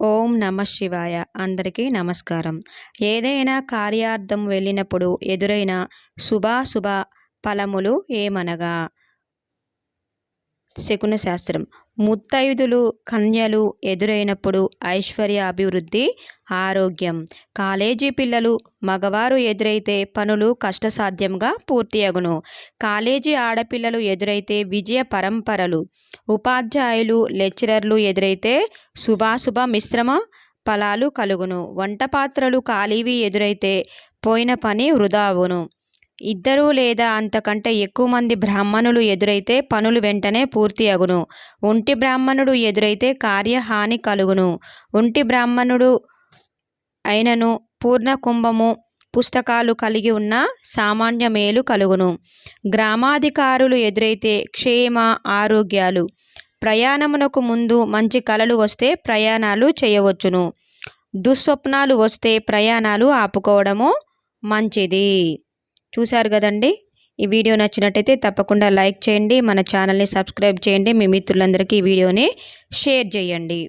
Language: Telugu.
ఓం నమ శివాయ. అందరికీ నమస్కారం. ఏదైనా కార్యార్థం వెళ్ళినప్పుడు ఎదురైన శుభాశుభ ఫలములు ఏమనగా? శకున శాస్త్రం. ముత్తైదులు కన్యలు ఎదురైనప్పుడు ఐశ్వర్య అభివృద్ధి ఆరోగ్యం. కాలేజీ పిల్లలు మగవారు ఎదురైతే పనులు కష్టసాధ్యంగా పూర్తి అగును కాలేజీ ఆడపిల్లలు ఎదురైతే విజయ పరంపరలు. ఉపాధ్యాయులు లెక్చరర్లు ఎదురైతే శుభాశుభ మిశ్రమ ఫలాలు కలుగును. వంట పాత్రలు ఖాళీవి ఎదురైతే పోయిన పని వృధా అవును. ఇద్దరు లేదా అంతకంటే ఎక్కువ మంది బ్రాహ్మణులు ఎదురైతే పనులు వెంటనే పూర్తి అగును. ఒంటి బ్రాహ్మణుడు ఎదురైతే కార్యహాని కలుగును. ఒంటి బ్రాహ్మణుడు అయినను పూర్ణ కుంభము పుస్తకాలు కలిగి ఉన్న సామాన్య మేలు కలుగును. గ్రామాధికారులు ఎదురైతే క్షేమ ఆరోగ్యాలు. ప్రయాణమునకు ముందు మంచి కలలు వస్తే ప్రయాణాలు చేయవచ్చును. దుస్వప్నాలు వస్తే ప్రయాణాలు ఆపుకోవడము మంచిది. చూశారు కదండి? ఈ వీడియో నచ్చినట్టయితే తప్పకుండా లైక్ చేయండి మన ఛానల్ని సబ్స్క్రైబ్ చేయండి మీ మిత్రులందరికీ ఈ వీడియోని షేర్ చేయండి.